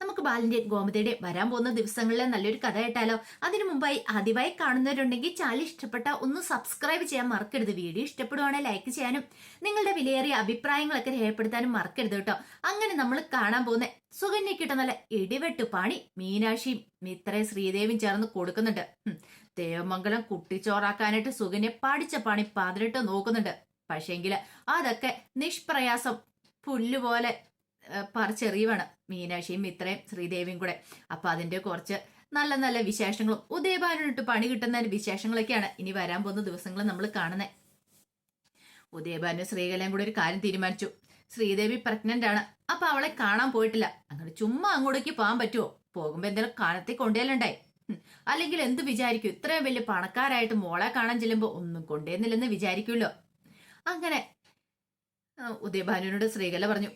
നമുക്ക് ബാലിന്റെ ഗോമതിയുടെയും വരാൻ പോകുന്ന ദിവസങ്ങളിലെ നല്ലൊരു കഥ കേട്ടാലോ? അതിനു മുമ്പായി ആദ്യമായി കാണുന്നവരുണ്ടെങ്കിൽ ചാനൽ ഇഷ്ടപ്പെട്ട ഒന്ന് സബ്സ്ക്രൈബ് ചെയ്യാൻ മറക്കരുത്. വീഡിയോ ഇഷ്ടപ്പെടുവാണെങ്കിൽ ലൈക്ക് ചെയ്യാനും നിങ്ങളുടെ വിലയേറിയ അഭിപ്രായങ്ങളൊക്കെ രേഖപ്പെടുത്താനും മറക്കരുത് കേട്ടോ. അങ്ങനെ നമ്മൾ കാണാൻ പോകുന്ന സുകന്യക്കിട്ട നല്ല ഇടിവെട്ട് പാണി മീനാക്ഷിയും മിത്രയും ശ്രീദേവിയും ചേർന്ന് കൊടുക്കുന്നുണ്ട്. ദേവമംഗലം കുട്ടിച്ചോറാക്കാനായിട്ട് സുകന്യ പാടിച്ച പാണി പതിനെട്ട് നോക്കുന്നുണ്ട്. പക്ഷേങ്കിൽ അതൊക്കെ നിഷ്പ്രയാസം പുല്ലുപോലെ പറിച്ചെറിയുവാണ് മീനാക്ഷിയും ഇത്രയും ശ്രീദേവിയും കൂടെ. അപ്പൊ അതിന്റെ കുറച്ച് നല്ല നല്ല വിശേഷങ്ങളും ഉദയഭാനുവിട്ട് പണി കിട്ടുന്ന വിശേഷങ്ങളൊക്കെയാണ് ഇനി വരാൻ പോകുന്ന ദിവസങ്ങൾ നമ്മൾ കാണുന്നത് ഉദയഭാനു ശ്രീകലയും കൂടെ ഒരു കാര്യം തീരുമാനിച്ചു. ശ്രീദേവി പ്രഗ്നന്റ് ആണ്. അപ്പൊ അവളെ കാണാൻ പോയിട്ടില്ല. അങ്ങനെ ചുമ്മാ അങ്ങോട്ടേക്ക് പോകാൻ പറ്റുമോ പോകുമ്പോ എന്തെങ്കിലും കാലത്തെ കൊണ്ടുവരണ്ടായി അല്ലെങ്കിൽ എന്ത് വിചാരിക്കും? ഇത്രയും വലിയ പണക്കാരായിട്ട് മോളെ കാണാൻ ചെല്ലുമ്പോ ഒന്നും കൊണ്ടുവരുന്നില്ലെന്ന് വിചാരിക്കുമല്ലോ. അങ്ങനെ ഉദയഭാനുവിനോട് ശ്രീകല പറഞ്ഞു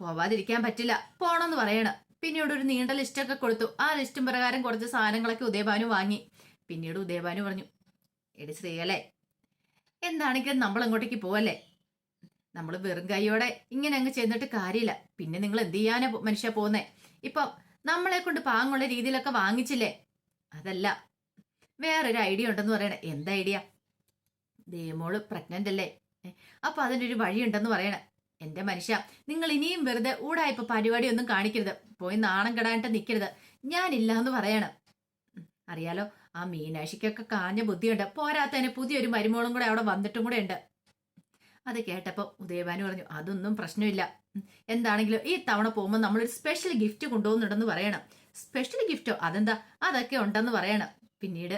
പോവാതിരിക്കാൻ പറ്റില്ല. പോണമെന്ന് പറയണ. പിന്നീട് ഒരു നീണ്ട ലിസ്റ്റൊക്കെ കൊടുത്തു. ആ ലിസ്റ്റും പ്രകാരം കുറച്ച് സാധനങ്ങളൊക്കെ ഉദയഭാനു വാങ്ങി. പിന്നീട് ഉദയഭാനു പറഞ്ഞു എടി ശ്രീയല്ലേ എന്താണെങ്കിലും നമ്മൾ അങ്ങോട്ടേക്ക് പോവല്ലേ? നമ്മൾ വെറും കൈയോടെ ഇങ്ങനെ അങ്ങ് ചെന്നിട്ട് കാര്യമില്ല. പിന്നെ നിങ്ങൾ എന്ത് ചെയ്യാനാ മനുഷ്യ പോകുന്നേ ഇപ്പം നമ്മളെ കൊണ്ട് പാങ്ങുള്ള രീതിയിലൊക്കെ വാങ്ങിച്ചില്ലേ? അതല്ല വേറൊരു ഐഡിയ ഉണ്ടെന്ന് പറയണേ. എന്താ ഐഡിയ? ദേമോൾ പ്രഗ്നന്റ് അല്ലേ? അപ്പൊ അതിനൊരു വഴിയുണ്ടെന്ന് പറയണേ. എന്റെ മനുഷ്യ നിങ്ങൾ ഇനിയും വെറുതെ ഊടായ്പ പരിപാടി ഒന്നും കാണിക്കരുത്. പോയി നാണം കെടാനിട്ട് നിൽക്കരുത് ഞാനില്ല എന്ന് പറയണം അറിയാലോ ആ മീനാക്ഷിക്കൊക്കെ കാഞ്ഞ ബുദ്ധിയുണ്ട്. പോരാത്തതിന് പുതിയൊരു മരുമോളും കൂടെ അവിടെ വന്നിട്ടും കൂടെ ഉണ്ട്. അത് കേട്ടപ്പോൾ ഉദയഭാനു പറഞ്ഞു അതൊന്നും പ്രശ്നമില്ല. എന്താണെങ്കിലും ഈ തവണ പോകുമ്പോൾ നമ്മളൊരു സ്പെഷ്യൽ ഗിഫ്റ്റ് കൊണ്ടുപോകുന്നുണ്ടെന്ന് പറയണം. സ്പെഷ്യൽ ഗിഫ്റ്റോ അതെന്താ? അതൊക്കെ ഉണ്ടെന്ന് പറയണം. പിന്നീട്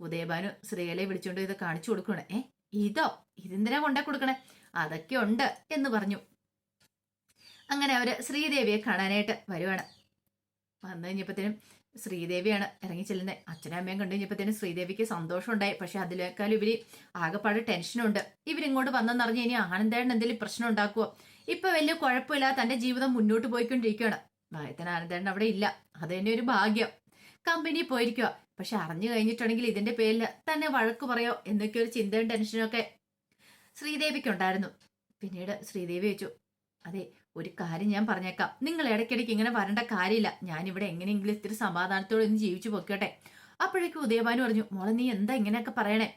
ഉദയഭാനു ശ്രീകലയെ വിളിച്ചുകൊണ്ട് ഇത് കാണിച്ചു കൊടുക്കണേ ഏ ഇതോ? ഇതെന്തിനാ കൊണ്ടേ കൊടുക്കണേ? അതൊക്കെ ഉണ്ട് എന്ന് പറഞ്ഞു. അങ്ങനെ അവർ ശ്രീദേവിയെ കാണാനായിട്ട് വരുവാണ്. വന്നു കഴിഞ്ഞപ്പോഴത്തേനും ശ്രീദേവിയാണ് ഇറങ്ങി ചെല്ലുന്നത് അച്ഛനും അമ്മയും കണ്ടു കഴിഞ്ഞപ്പോഴത്തേനും ശ്രീദേവിക്ക് സന്തോഷമുണ്ടായി. പക്ഷെ അതിലേക്കാൾ ഇവർ ആകെപ്പാട് ടെൻഷനുണ്ട്. ഇവരിങ്ങോട്ട് വന്നെന്നറിഞ്ഞ് ഇനി ആനന്ദേണ്ണ എന്തെങ്കിലും പ്രശ്നം ഉണ്ടാക്കുവോ? ഇപ്പൊ വലിയ കുഴപ്പമില്ല തന്റെ ജീവിതം മുന്നോട്ട് പോയിക്കൊണ്ടിരിക്കുകയാണ്. ഭയത്തിന് ആനന്ദേണ്ണ അവിടെ ഇല്ല. അത് തന്നെ ഒരു ഭാഗ്യം. കമ്പനി പോയിരിക്കുക പക്ഷെ അറിഞ്ഞു കഴിഞ്ഞിട്ടുണ്ടെങ്കിൽ ഇതിന്റെ പേരിൽ തന്നെ വഴക്ക് പറയോ? എന്നൊക്കെ ഒരു ചിന്തയും ടെൻഷനും ഒക്കെ ശ്രീദേവിക്ക് ഉണ്ടായിരുന്നു പിന്നീട് ശ്രീദേവി വെച്ചു അതെ ഒരു കാര്യം ഞാൻ പറഞ്ഞേക്കാം. നിങ്ങൾ ഇടയ്ക്കിടയ്ക്ക് ഇങ്ങനെ വരേണ്ട കാര്യമില്ല. ഞാനിവിടെ എങ്ങനെയെങ്കിലും ഇത്തിരി സമാധാനത്തോടെ ഒന്ന് ജീവിച്ചു പൊക്കോട്ടെ അപ്പോഴേക്കും ഉദയഭാനു പറഞ്ഞു മോളെ നീ എന്താ ഇങ്ങനെയൊക്കെ പറയണേ?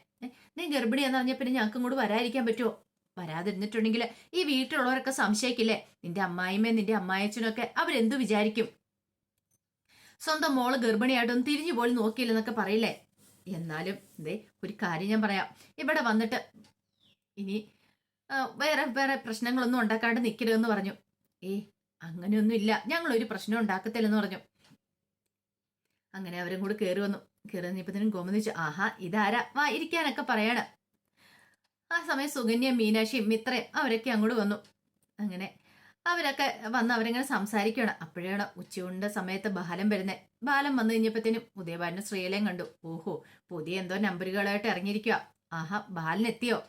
നീ ഗർഭിണിയാന്ന് പറഞ്ഞ പിന്നെ ഞങ്ങൾക്ക് ഇങ്ങോട്ട് വരാതിരിക്കാൻ പറ്റുമോ വരാതിരുന്നിട്ടുണ്ടെങ്കിൽ ഈ വീട്ടിലുള്ളവരൊക്കെ സംശയിക്കില്ലേ? നിന്റെ അമ്മായിമ്മയും നിന്റെ അമ്മായച്ചനൊക്കെ അവരെന്തു വിചാരിക്കും? സ്വന്തം മോൾ ഗർഭിണിയായിട്ടൊന്നും തിരിഞ്ഞു പോലും നോക്കിയില്ലെന്നൊക്കെ പറയില്ലേ? എന്നാലും ദേ ഒരു കാര്യം ഞാൻ പറയാം. ഇവിടെ വന്നിട്ട് ഇനി വേറെ വേറെ പ്രശ്നങ്ങളൊന്നും ഉണ്ടാക്കാണ്ട് നിൽക്കരുതെന്ന് പറഞ്ഞു. ഏ അങ്ങനെയൊന്നും ഇല്ല ഞങ്ങൾ ഒരു പ്രശ്നം ഉണ്ടാക്കത്തില്ലെന്ന് പറഞ്ഞു. അങ്ങനെ അവരും കൂടെ കയറി വന്നു. കയറി വന്നപ്പോഴത്തേനും ഗോമതി ആഹാ ഇതാരാ? വാ ഇരിക്കാനൊക്കെ പറയാണ്. ആ സമയം സുകന്യ മീനാക്ഷിയും മിത്രയും അവരൊക്കെ അങ്ങോട്ട് വന്നു. അങ്ങനെ അവരൊക്കെ വന്ന് അവരിങ്ങനെ സംസാരിക്കുകയാണ് അപ്പോഴാണ് ഉച്ചയുണ്ട സമയത്ത് ബാലം വരുന്നത് ബാലം വന്നു കഴിഞ്ഞപ്പോഴത്തേനും ഉദയബാലിന് ശ്രീലയും കണ്ടു. ഓഹോ പുതിയ എന്തോ നമ്പറുകളായിട്ട് ഇറങ്ങിയിരിക്കുക ആഹാ ഉം.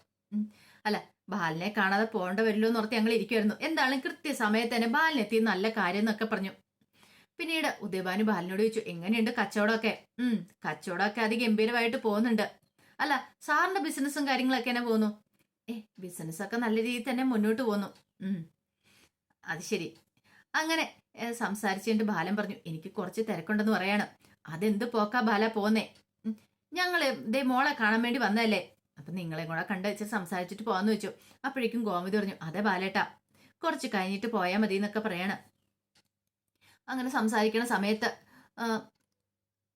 അല്ല ബാലിനെ കാണാതെ പോകേണ്ട വരില്ലോ എന്ന് ഓർത്ത് ഞങ്ങൾ ഇരിക്കുമായിരുന്നു എന്താണ് കൃത്യസമയത്ത് തന്നെ ബാലിനെത്തി നല്ല കാര്യം എന്നൊക്കെ പറഞ്ഞു. പിന്നീട് ഉദയഭാനു ബാലിനോട് ചോദിച്ചു എങ്ങനെയുണ്ട് കച്ചവടമൊക്കെ? ഉം കച്ചവടമൊക്കെ അതിഗംഭീരമായിട്ട് പോകുന്നുണ്ട്. അല്ല സാറിന്റെ ബിസിനസ്സും കാര്യങ്ങളൊക്കെ എന്നെ പോകുന്നു? ഏ ബിസിനസ്സൊക്കെ നല്ല രീതിയിൽ തന്നെ മുന്നോട്ട് പോകുന്നു. ഉം അത് ശരി. അങ്ങനെ സംസാരിച്ചുകൊണ്ട് ബാലൻ പറഞ്ഞു എനിക്ക് കുറച്ച് തിരക്കുണ്ടെന്ന് പറയാണ്. അതെന്ത് പോക്കാ ബാല പോന്നേ ഞങ്ങൾ ദേ മോളെ കാണാൻ വേണ്ടി വന്നതല്ലേ? അപ്പൊ നിങ്ങളെ കൂടെ കണ്ട് വെച്ച് സംസാരിച്ചിട്ട് പോകാന്ന് വെച്ചു. അപ്പോഴേക്കും ഗോമതി പറഞ്ഞു അതെ ബാലേട്ടാ കുറച്ച് കഴിഞ്ഞിട്ട് പോയാൽ മതി എന്നൊക്കെ പറയാണ്. അങ്ങനെ സംസാരിക്കണ സമയത്ത്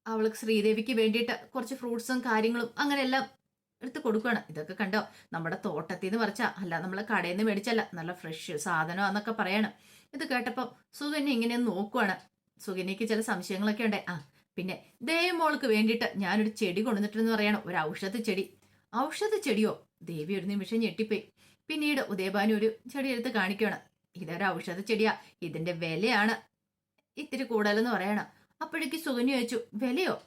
അവൾക്ക് ശ്രീദേവിക്ക് വേണ്ടിയിട്ട് കുറച്ച് ഫ്രൂട്ട്സും കാര്യങ്ങളും അങ്ങനെ എല്ലാം എടുത്ത് കൊടുക്കുകയാണ് ഇതൊക്കെ കണ്ടോ നമ്മുടെ തോട്ടത്തിൽ നിന്ന് പറിച്ച അല്ല നമ്മളെ കടയിൽ നിന്ന് മേടിച്ചല്ല നല്ല ഫ്രഷ് സാധനം എന്നൊക്കെ പറയാണ്. ഇത് കേട്ടപ്പോൾ സുകന്യ ഇങ്ങനെ നോക്കുവാണ്. സുകന്യക്ക് ചില സംശയങ്ങളൊക്കെ ഉണ്ട് ആ പിന്നെ ദേവമോൾക്ക് വേണ്ടിയിട്ട് ഞാനൊരു ചെടി കൊണ്ടുവന്നിട്ടെന്ന് പറയണം. ഒരു ഔഷധ ചെടി. ഔഷധ ചെടിയോ ദേവി ഒരു നിമിഷം ഞെട്ടിപ്പോയി. പിന്നീട് ഉദയഭാനു ഒരു ചെടി എടുത്ത് കാണിക്കുകയാണ്. ഇതൊരു ഔഷധ ചെടിയാ ഇതിന്റെ വിലയാണ്. ഇത്തിരി കൂടുതലെന്ന് പറയണം. അപ്പോഴേക്ക് സുഗന്യ ചോദിച്ചു വിലയോ?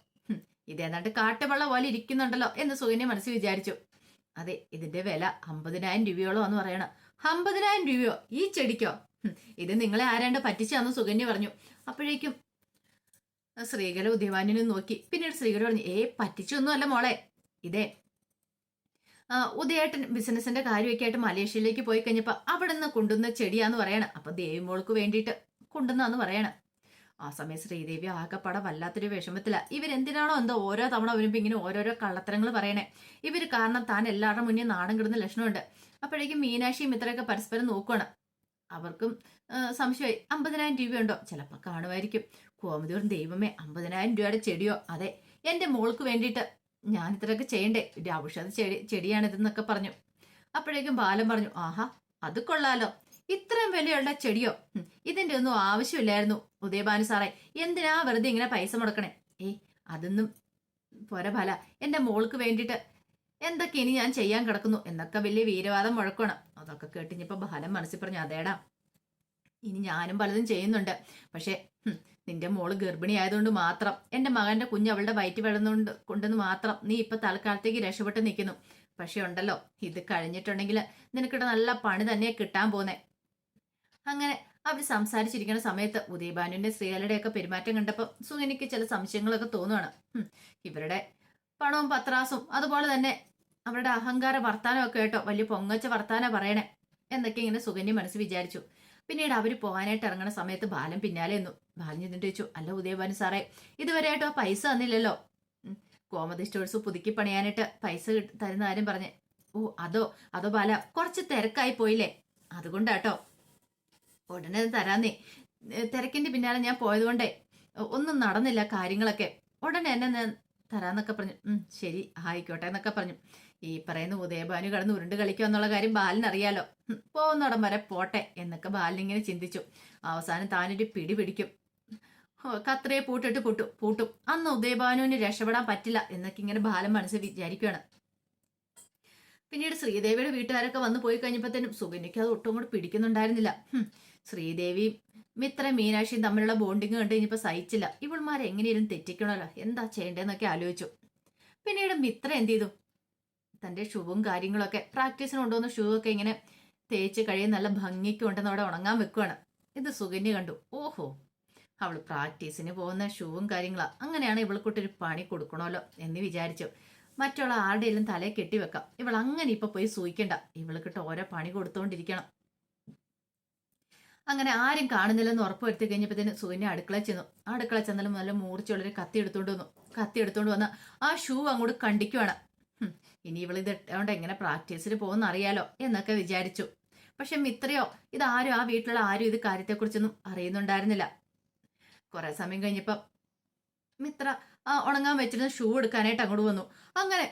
ഇതേതാണ്ട് കാട്ടവെള്ള പോലെ ഇരിക്കുന്നുണ്ടല്ലോ എന്ന് സുഗന്യ മനസ്സിൽ വിചാരിച്ചു. അതെ ഇതിന്റെ വില അമ്പതിനായിരം രൂപയോളം എന്ന് പറയണം. അമ്പതിനായിരം രൂപയോ? ഈ ചെടിക്കോ? ഇത് നിങ്ങളെ ആരാണ്ട് പറ്റിച്ചാന്ന് സുഗന്യ പറഞ്ഞു. അപ്പോഴേക്കും ശ്രീകല ഉദ്യവാനിനും നോക്കി. പിന്നീട് ശ്രീകല പറഞ്ഞു ഏ പറ്റിച്ചൊന്നും അല്ല മോളെ. ഇതേ ഉദയേട്ടൻ ബിസിനസിന്റെ കാര്യമൊക്കെ ആയിട്ട് മലേഷ്യയിലേക്ക് പോയി കഴിഞ്ഞപ്പോൾ അവിടെ നിന്ന് കൊണ്ടുവന്ന ചെടിയാന്ന് പറയണം. അപ്പൊ ദേവിമോൾക്ക് വേണ്ടിയിട്ട് കൊണ്ടുവന്നാന്ന് പറയണം. ആ സമയം ശ്രീദേവി ആകെപ്പാടെ വല്ലാത്തൊരു വിഷമത്തില. ഇവരെന്തിനാണോ എന്തോ ഓരോ തവണ വരുമ്പോ ഇങ്ങനെ ഓരോരോ കള്ളത്തരങ്ങൾ പറയണേ. ഇവർ കാരണം താൻ എല്ലാവരുടെ മുന്നേ നാണം കിടുന്ന ലക്ഷണമുണ്ട്. അപ്പോഴേക്കും മീനാക്ഷിയും ഇത്രയൊക്കെ പരസ്പരം നോക്കുകയാണ് അവർക്കും സംശയമായി. അമ്പതിനായിരം രൂപയുണ്ടോ? ചിലപ്പോൾ കാണുമായിരിക്കും. കോമതിയോറും ദൈവമേ അമ്പതിനായിരം രൂപയുടെ ചെടിയോ? അതെ എന്റെ മോൾക്ക് വേണ്ടിയിട്ട് ഞാൻ ഇത്രയൊക്കെ ചെയ്യണ്ടേ? ഒരു ഔഷധ ചെടി ചെടിയാണിതെന്നൊക്കെ പറഞ്ഞു. അപ്പോഴേക്കും ബാലൻ പറഞ്ഞു ആഹാ അത് കൊള്ളാലോ. ഇത്രയും വിലയുള്ള ചെടിയോ? ഇതിന്റെ ഒന്നും ആവശ്യമില്ലായിരുന്നു. ഉദയഭാനു സാറേ എന്തിനാ വെറുതെ ഇങ്ങനെ പൈസ മുടക്കണേ? ഏയ് അതൊന്നും പോരെ ബാല. എന്റെ മോൾക്ക് വേണ്ടിയിട്ട് എന്തൊക്കെ ഇനി ഞാൻ ചെയ്യാൻ കിടക്കുന്നു? എന്നൊക്കെ വലിയ വീരവാദം മുഴക്കണം അതൊക്കെ കേട്ടിഞ്ഞപ്പോ ബാലൻ മനസ്സിൽ പറഞ്ഞു അതേടാ ഇനി ഞാനും പലതും ചെയ്യുന്നുണ്ട്. പക്ഷെ നിന്റെ മോൾ ഗർഭിണി ആയതുകൊണ്ട് മാത്രം എന്റെ മകന്റെ കുഞ്ഞ് അവളുടെ വയറ്റ് വളർന്നുകൊണ്ട് കൊണ്ടെന്ന് മാത്രം നീ ഇപ്പൊ തൽക്കാലത്തേക്ക് രക്ഷപ്പെട്ട് നിൽക്കുന്നു. പക്ഷേ ഉണ്ടല്ലോ ഇത് കഴിഞ്ഞിട്ടുണ്ടെങ്കിൽ നിനക്കിട്ട് നല്ല പണി തന്നെ കിട്ടാൻ പോന്നെ. അങ്ങനെ അവർ സംസാരിച്ചിരിക്കുന്ന സമയത്ത് ഉദയഭാനുവിന്റെ സ്ത്രീകളുടെയൊക്കെ പെരുമാറ്റം കണ്ടപ്പോൾ സുഗനിക്ക് ചില സംശയങ്ങളൊക്കെ തോന്നുവാണ്. ഇവരുടെ പണവും പത്രാസും അതുപോലെ തന്നെ അവരുടെ അഹങ്കാര വർത്താനം ഒക്കെ കേട്ടോ വലിയ പൊങ്ങച്ച വർത്താന പറയണേ എന്നൊക്കെ ഇങ്ങനെ സുഗന്യ മനസ്സ് വിചാരിച്ചു. പിന്നീട് അവർ പോകാനായിട്ട് ഇറങ്ങുന്ന സമയത്ത് ബാലം പിന്നാലെ നിന്നു. ബാലൻ എന്നിട്ട് ചോദിച്ചു അല്ല ഉദയഭാനു സാറേ ഇതുവരെയായിട്ടോ പൈസ തന്നില്ലല്ലോ. കോമതി സ്റ്റോഴ്സ് പുതുക്കി പണിയാനായിട്ട് പൈസ തരുന്ന കാര്യം പറഞ്ഞ് ഓ അതോ അതോ ബാല കുറച്ച് തിരക്കായി പോയില്ലേ? അതുകൊണ്ടാട്ടോ. ഉടനെ തരാന്നേ. തിരക്കിന്റെ പിന്നാലെ ഞാൻ പോയതുകൊണ്ടേ ഒന്നും നടന്നില്ല കാര്യങ്ങളൊക്കെ. ഉടനെ എന്നെ ഞാൻ തരാന്നൊക്കെ പറഞ്ഞു. ഉം ശരി ആയിക്കോട്ടെ എന്നൊക്കെ പറഞ്ഞു. ഈ പറയുന്ന ഉദയഭാനു കടന്ന് ഉരുണ്ട് കളിക്കുക എന്നുള്ള കാര്യം ബാലിന് അറിയാലോ ഉം, പോകുന്നിടം വരെ പോട്ടെ എന്നൊക്കെ ബാലിനിങ്ങനെ ചിന്തിച്ചു. അവസാനം താനൊരു പിടി പിടിക്കും. കത്രയെ പൂട്ടിട്ട് പൂട്ടും പൂട്ടും. അന്ന് ഉദയഭാനുവിന് രക്ഷപ്പെടാൻ പറ്റില്ല എന്നൊക്കെ ഇങ്ങനെ ബാലൻ മനസ്സിൽ വിചാരിക്കുകയാണ് പിന്നീട് ശ്രീദേവിയുടെ വീട്ടുകാരൊക്കെ വന്നു പോയി കഴിഞ്ഞപ്പോഴത്തേനും സുഗന്യക്ക് അത് ഒട്ടും കൂടി പിടിക്കുന്നുണ്ടായിരുന്നില്ല. ശ്രീദേവിയും മിത്ര മീനാക്ഷിയും തമ്മിലുള്ള ബോണ്ടിങ് കണ്ട് കഴിഞ്ഞപ്പോൾ സഹിച്ചില്ല. ഇവൾമാരെ എങ്ങനെയും തെറ്റിക്കണമല്ലോ എന്താ ചെയ്യേണ്ടതെന്നൊക്കെ ആലോചിച്ചു. പിന്നീട് മിത്ര എന്ത് ചെയ്തു? തന്റെ ഷൂവും കാര്യങ്ങളൊക്കെ പ്രാക്ടീസിന് കൊണ്ടുവന്ന ഷൂ ഒക്കെ ഇങ്ങനെ തേച്ച് കഴിയും നല്ല ഭംഗിക്കുണ്ടെന്ന് അവിടെ ഉണങ്ങാൻ വെക്കുവാണ്. ഇത് സുഗന്യ കണ്ടു. ഓഹോ അവൾ പ്രാക്ടീസിന് പോകുന്ന ഷൂവും കാര്യങ്ങളും. അങ്ങനെയാണ് ഇവൾക്കൊട്ടൊരു പണി കൊടുക്കണമല്ലോ എന്ന് വിചാരിച്ചു. മറ്റുള്ള ആരുടെയെങ്കിലും തലയെ കെട്ടിവെക്കാം ഇവൾ അങ്ങനെ ഇപ്പൊ പോയി സൂയിക്കണ്ട. ഇവൾക്കിട്ട് ഓരോ പണി കൊടുത്തോണ്ടിരിക്കണം. അങ്ങനെ ആരും കാണുന്നില്ലെന്ന് ഉറപ്പ് വരുത്തി കഴിഞ്ഞപ്പോഴത്തേന് സൂര്യനെ അടുക്കള ചെന്നു. അടുക്കള ചെന്നാലും നല്ല മൂർച്ചയുള്ളൊരു കത്തി എടുത്തോണ്ട് വന്നു. കത്തി എടുത്തോണ്ട് വന്ന ആ ഷൂ അങ്ങോട്ട് കണ്ടിക്കുവാണ്. ഇനി ഇവൾ ഇത് ഇട്ടുകൊണ്ട് എങ്ങനെ പ്രാക്ടീസിന് പോകുന്ന അറിയാലോ എന്നൊക്കെ വിചാരിച്ചു. പക്ഷെ മിത്രയോ ഇതാരും ആ വീട്ടിലുള്ള ആരും ഇത് കാര്യത്തെക്കുറിച്ചൊന്നും അറിയുന്നുണ്ടായിരുന്നില്ല. കുറെ സമയം കഴിഞ്ഞപ്പം മിത്ര ഉണങ്ങാൻ വെച്ചിരുന്ന ഷൂ എടുക്കാനായിട്ട് അങ്ങോട്ട് വന്നു. അങ്ങനെ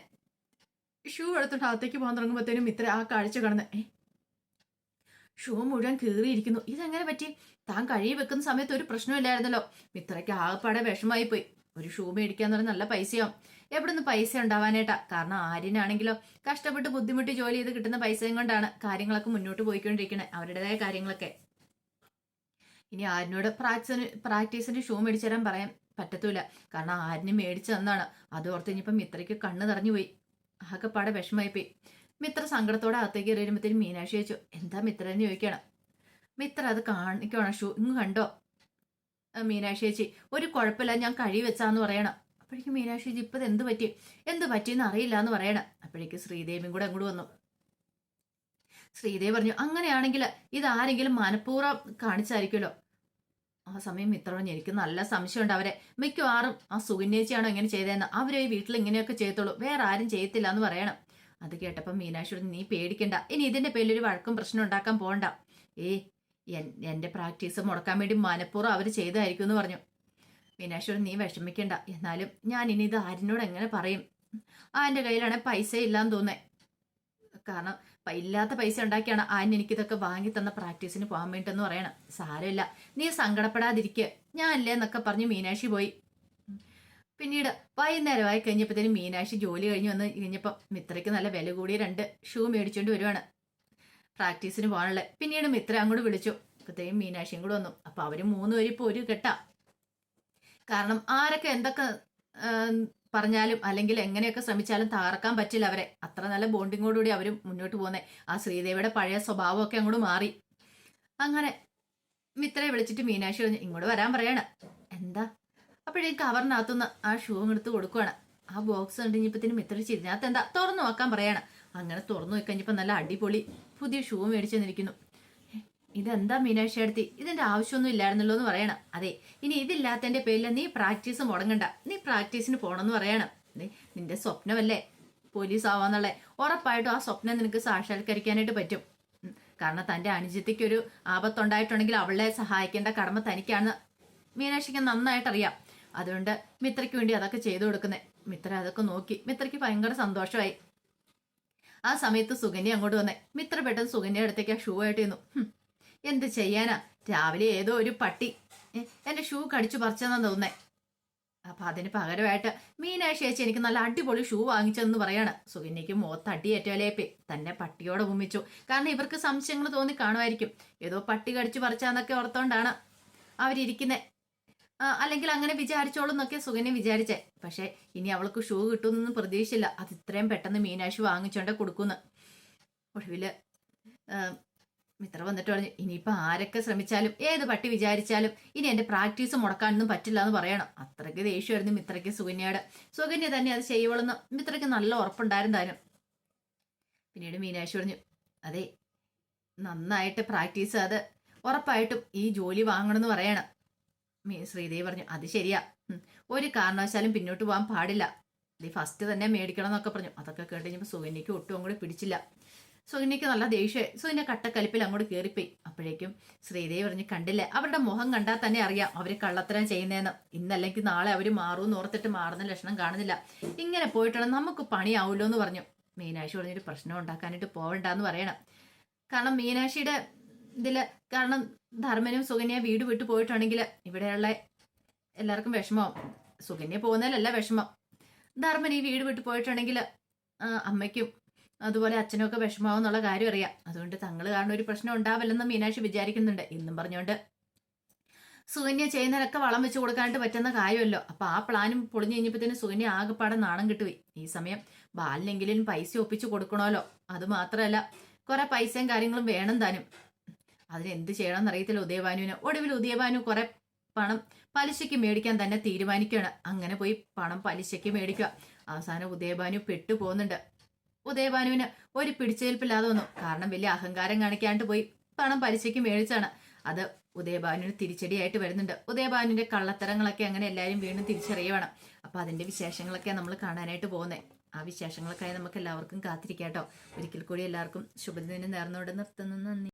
ഷൂ എടുത്തിട്ട് അകത്തേക്ക് പോകാൻ തുടങ്ങുമ്പോഴത്തേനും മിത്ര ആ കാഴ്ച കടന്ന് ഏ ഷൂ മുഴുവൻ കീറിയിരിക്കുന്നു. ഇതെങ്ങനെ പറ്റി? താൻ കഴുകി വെക്കുന്ന സമയത്ത് ഒരു പ്രശ്നമില്ലായിരുന്നല്ലോ മിത്രയ്ക്ക് ആകെപ്പാടെ വിഷമായി പോയി. ഒരു ഷൂ മേടിക്കാന്ന് പറഞ്ഞാൽ നല്ല പൈസയാവും. എവിടുന്ന് പൈസ ഉണ്ടാവാനായിട്ടാ? കാരണം ആര്യനാണെങ്കിലോ കഷ്ടപ്പെട്ട് ബുദ്ധിമുട്ടി ജോലി ചെയ്ത് കിട്ടുന്ന പൈസയും കൊണ്ടാണ് കാര്യങ്ങളൊക്കെ മുന്നോട്ട് പോയിക്കൊണ്ടിരിക്കുന്നത് അവരുടേതായ കാര്യങ്ങളൊക്കെ. ഇനി ആരിനോട് പ്രാക്ടീസിന് പ്രാക്ടീസിന് ഷൂ മേടിച്ചു തരാൻ പറയാൻ പറ്റത്തൂല. കാരണം ആരിന് മേടിച്ചു തന്നാണ്. അത് ഓർത്ത് ഇനിയിപ്പം മിത്രയ്ക്ക് കണ്ണ് നിറഞ്ഞു പോയി. ആകെപ്പാടെ വിഷമായി പോയി മിത്ര സങ്കടത്തോടെ അകത്തേക്ക് കയറി വരുമ്പോഴത്തേനും മീനാക്ഷി ചോദിച്ചു എന്താ മിത്ര? എന്ന് ചോദിക്കണം മിത്ര അത് കാണിക്കണം ഷൂ ഇങ്ങ് കണ്ടോ? മീനാക്ഷി ചേച്ചി ഒരു കുഴപ്പമില്ല ഞാൻ കഴി വെച്ചാന്ന് പറയണം. അപ്പോഴേക്കും മീനാക്ഷി ചേച്ചി ഇപ്പം എന്ത് പറ്റി? എന്ത് പറ്റിയെന്ന് അറിയില്ല എന്ന് പറയണം. അപ്പോഴേക്കും ശ്രീദേവിയും കൂടെ അങ്ങോട്ട് വന്നു. ശ്രീദേവി പറഞ്ഞു അങ്ങനെയാണെങ്കിൽ ഇതാരെങ്കിലും മനഃപൂർവം കാണിച്ചായിരിക്കുമല്ലോ. ആ സമയം ഇത്രയും എനിക്ക് നല്ല സംശയമുണ്ട് അവരെ. മിക്കവാറും ആ സുഗന്യേച്ചിയാണോ ഇങ്ങനെ ചെയ്തതെന്ന്. അവരെ ഈ വീട്ടിൽ ഇങ്ങനെയൊക്കെ ചെയ്യത്തുള്ളൂ. വേറെ ആരും ചെയ്യത്തില്ല എന്ന് പറയണം. അത് കേട്ടപ്പോൾ മീനാക്ഷി പറഞ്ഞു, നീ പേടിക്കണ്ട. ഇനി ഇതിന്റെ പേരിൽ ഒരു വഴക്കും പ്രശ്നം ഉണ്ടാക്കാൻ പോകണ്ട. ഏ എന്റെ എന്റെ പ്രാക്ടീസ് മുടക്കാൻ വേണ്ടി മനഃപൂർവം അവർ ചെയ്തായിരിക്കും എന്ന് പറഞ്ഞു. മീനാക്ഷി നീ വിഷമിക്കണ്ട. എന്നാലും ഞാൻ ഇനി ഇത് ആരിനോട് എങ്ങനെ പറയും? ആ എന്റെ കയ്യിലാണെങ്കിൽ പൈസ ഇല്ലാന്ന് തോന്നേ കാരണം ഇല്ലാത്ത പൈസ ഉണ്ടാക്കിയാണ് ആൻ എനിക്കിതൊക്കെ വാങ്ങി തന്ന പ്രാക്ടീസിന് പോകാൻ വേണ്ടിട്ടെന്ന് പറയണം. സാരമില്ല. നീ സങ്കടപ്പെടാതിരിക്കുക ഞാൻ അല്ലേ എന്നൊക്കെ പറഞ്ഞ് മീനാക്ഷി പോയി. പിന്നീട് വൈകുന്നേരമായി കഴിഞ്ഞപ്പോഴത്തേനും മീനാക്ഷി ജോലി കഴിഞ്ഞ് വന്ന് കഴിഞ്ഞപ്പോൾ മിത്രയ്ക്ക് നല്ല വില കൂടിയ രണ്ട് ഷൂ മേടിച്ചുകൊണ്ട് വരുവാണ്. പ്രാക്ടീസിന് പോകാനുള്ളത്. പിന്നീട് മിത്ര അങ്ങോട്ട് വിളിച്ചു. അപ്പോഴത്തേക്കും മീനാക്ഷിയും കൂടെ വന്നു. അപ്പോൾ അവർ മൂന്ന് ഇപ്പോൾ ഒരു കെട്ടാ കാരണം ആരൊക്കെ എന്തൊക്കെ പറഞ്ഞാലും അല്ലെങ്കിൽ എങ്ങനെയൊക്കെ ശ്രമിച്ചാലും തകർക്കാൻ പറ്റില്ല അവരെ. അത്ര നല്ല ബോണ്ടിങ്ങോടുകൂടി അവരും മുന്നോട്ട് പോകുന്നത് ആ ശ്രീദേവിയുടെ പഴയ സ്വഭാവമൊക്കെ അങ്ങോട്ട് മാറി. അങ്ങനെ മിത്രയെ വിളിച്ചിട്ട് മീനാക്ഷി പറഞ്ഞു ഇങ്ങോട്ട് വരാൻ പറയണ. എന്താ? അപ്പോഴേ കവറിനകത്തുനിന്ന് ആ ഷൂ എടുത്ത് കൊടുക്കുവാണ്. ആ ബോക്സ് കണ്ടിഞ്ഞപ്പത്തിന് മിത്ര ചിരിഞ്ഞാത്ത എന്താ തുറന്നു നോക്കാൻ പറയണം. അങ്ങനെ തുറന്നു വെക്കഴിഞ്ഞപ്പോൾ നല്ല അടിപൊളി പുതിയ ഷൂ മേടിച്ചു തന്നിരിക്കുന്നു. ഇതെന്താ മീനാക്ഷി എടുത്തി? ഇതിന്റെ ആവശ്യമൊന്നും ഇല്ലായിരുന്നല്ലോ എന്ന് പറയണം. അതെ ഇനി ഇതില്ലാത്തതിന്റെ പേരിൽ നീ പ്രാക്ടീസ് മുടങ്ങണ്ട. നീ പ്രാക്ടീസിന് പോണെന്ന് പറയണം. നിന്റെ സ്വപ്നമല്ലേ? പോലീസ് ആവാന്നുള്ളേ. ഉറപ്പായിട്ടും ആ സ്വപ്നം നിനക്ക് സാക്ഷാത്കരിക്കാനായിട്ട് പറ്റും. കാരണം തന്റെ അനുജത്തിക്ക് ഒരു ആപത്തുണ്ടായിട്ടുണ്ടെങ്കിൽ അവളെ സഹായിക്കേണ്ട കടമ തനിക്കാണെന്ന് മീനാക്ഷിക്ക് നന്നായിട്ട് അറിയാം അതുകൊണ്ട് മിത്രയ്ക്ക് വേണ്ടി അതൊക്കെ ചെയ്തു കൊടുക്കുന്നേ. മിത്ര അതൊക്കെ നോക്കി മിത്രയ്ക്ക് ഭയങ്കര സന്തോഷമായി. ആ സമയത്ത് സുകന്യ അങ്ങോട്ട് വന്നേ. മിത്ര പെട്ടെന്ന് സുകന്യ അടുത്തേക്ക് ആ ഷൂ ആയിട്ട് ചെന്നു. "ഹും, എന്ത് ചെയ്യാനാ? രാവിലെ ഏതോ ഒരു പട്ടി. എന്റെ ഷൂ കടിച്ചു പറിച്ചെന്നാ തോന്നേ അപ്പൊ അതിന് പകരമായിട്ട് മീനാക്ഷി ചേച്ചി എനിക്ക് നല്ല അടിപൊളി ഷൂ വാങ്ങിച്ചതെന്ന് പറയാണ്. സുകന്യക്ക് മോത്തടിയേറ്റോലേപ്പി തന്നെ പട്ടിയോടെ ഉമ്മിച്ചു കാരണം ഇവർക്ക് സംശയങ്ങൾ തോന്നി കാണുമായിരിക്കും. ഏതോ പട്ടി കടിച്ചു പറിച്ചാന്നൊക്കെ ഓർത്തോണ്ടാണ് അവരിയ്ക്കുന്നത് അല്ലെങ്കിൽ അങ്ങനെ വിചാരിച്ചോളും എന്നൊക്കെ സുകന്യ വിചാരിച്ചേ. പക്ഷെ ഇനി അവൾക്ക് ഷൂ കിട്ടുമെന്നൊന്നും പ്രതീക്ഷയില്ല. അത് ഇത്രയും പെട്ടെന്ന് മീനാക്ഷി വാങ്ങിച്ചോണ്ടേ കൊടുക്കുന്നു. ഒടുവിൽ മിത്ര വന്നിട്ട് പറഞ്ഞു ഇനിയിപ്പോ ആരൊക്കെ ശ്രമിച്ചാലും ഏത് പട്ടി വിചാരിച്ചാലും ഇനി എന്റെ പ്രാക്ടീസ് മുടക്കാനൊന്നും പറ്റില്ല എന്ന് പറയണം. അത്രയ്ക്ക് ദേഷ്യമായിരുന്നു മിത്രയ്ക്ക് സുകന്യയുടെ. സുകന്യ തന്നെ അത് ചെയ്യുവളെന്ന് മിത്രയ്ക്ക് നല്ല ഉറപ്പുണ്ടായിരുന്നു താനും പിന്നീട് മീനാക്ഷി പറഞ്ഞു അതെ നന്നായിട്ട് പ്രാക്ടീസ് അത് ഉറപ്പായിട്ടും ഈ ജോലി വാങ്ങണമെന്ന് പറയണം. മീ- ശ്രീദേവി പറഞ്ഞു അത് ശരിയാ. ഒരു കാരണവശാലും പിന്നോട്ട് പോകാൻ പാടില്ല. ഇത് ഫസ്റ്റ് തന്നെ മേടിക്കണം എന്നൊക്കെ പറഞ്ഞു. അതൊക്കെ കേട്ട് കഴിഞ്ഞപ്പോൾ സുകന്യയ്ക്ക് ഒട്ടും കൂടി പിടിച്ചില്ല. സുകന്യക്ക് നല്ല ദേഷ്യം. സുകന്യ കട്ടക്കലിപ്പിൽ അങ്ങോട്ട് കയറിപ്പോയി അപ്പോഴേക്കും ശ്രീദേവി പറഞ്ഞ് കണ്ടില്ലേ? അവരുടെ മുഖം കണ്ടാൽ തന്നെ അറിയാം അവർ കള്ളത്തരം ചെയ്യുന്നതെന്ന് ഇന്നല്ലെങ്കിൽ നാളെ അവർ മാറുമെന്ന് ഓർത്തിട്ട് മാറുന്ന ലക്ഷണം കാണുന്നില്ല. ഇങ്ങനെ പോയിട്ടാണ് നമുക്ക് പണിയാവുമല്ലോ എന്ന് പറഞ്ഞു. മീനാക്ഷി പറഞ്ഞൊരു പ്രശ്നം ഉണ്ടാക്കാനായിട്ട് പോവണ്ടെന്ന് പറയണം. കാരണം മീനാശിയുടെ ഇതിൽ കാരണം ധർമ്മനും സുകന്യ വീട് വിട്ടു പോയിട്ടുണ്ടെങ്കിൽ ഇവിടെയുള്ള എല്ലാവർക്കും വിഷമം. സുകന്യ പോകുന്നതിലല്ല വിഷമം. ധർമ്മൻ ഈ വീട് വിട്ടു പോയിട്ടുണ്ടെങ്കിൽ അമ്മയ്ക്കും അതുപോലെ അച്ഛനൊക്കെ വിഷമാവും എന്നുള്ള കാര്യം അറിയാം. അതുകൊണ്ട് തങ്ങൾ കാരണം ഒരു പ്രശ്നം ഉണ്ടാവില്ലെന്ന് മീനാക്ഷി വിചാരിക്കുന്നുണ്ട്. എന്നും പറഞ്ഞുകൊണ്ട് സുകന്യ ചെയ്യുന്നതിനൊക്കെ വളം വെച്ച് കൊടുക്കാനായിട്ട് പറ്റുന്ന കാര്യമല്ലോ. അപ്പൊ ആ പ്ലാനും പൊളിഞ്ഞു കഴിഞ്ഞപ്പോഴത്തേന് സുകന്യ ആകെപ്പാടെ നാണം കിട്ടുപോയി. ഈ സമയം ബാലിനെങ്കിലും പൈസ ഒപ്പിച്ചു കൊടുക്കണമല്ലോ. അത് മാത്രമല്ല കുറെ പൈസയും കാര്യങ്ങളും വേണം താനും. അതിനെന്ത് ചെയ്യണമെന്ന് അറിയത്തില്ല ഉദയഭാനുവിന്. ഒടുവിൽ ഉദയഭാനു കുറെ പണം പലിശയ്ക്ക് മേടിക്കാൻ തന്നെ തീരുമാനിക്കുകയാണ്. അങ്ങനെ പോയി പണം പലിശയ്ക്ക് മേടിക്കുക. അവസാനം ഉദയഭാനു പെട്ടു പോകുന്നുണ്ട് ഉദയഭാനുവിന് ഒരു പിടിച്ചേൽപ്പില്ലാതെ വന്നു. കാരണം വലിയ അഹങ്കാരം കാണിക്കാണ്ട് പോയി പണം പലിശയ്ക്ക് മേടിച്ചാണ് അത് ഉദയഭാനുവിന് തിരിച്ചടിയായിട്ട് വരുന്നുണ്ട്. ഉദയഭാനുവിന്റെ കള്ളത്തരങ്ങളൊക്കെ അങ്ങനെ എല്ലാവരും വീണ്ടും തിരിച്ചറിയുവാണ്. അപ്പൊ അതിന്റെ വിശേഷങ്ങളൊക്കെ നമ്മൾ കാണാനായിട്ട് പോകുന്നത് ആ വിശേഷങ്ങളൊക്കെ നമുക്ക് എല്ലാവർക്കും കാത്തിരിക്കാട്ടോ ഒരിക്കൽ കൂടി എല്ലാവർക്കും ശുഭദിനം നേർന്നുകൊണ്ട് നിർത്തുന്നു. നന്ദി.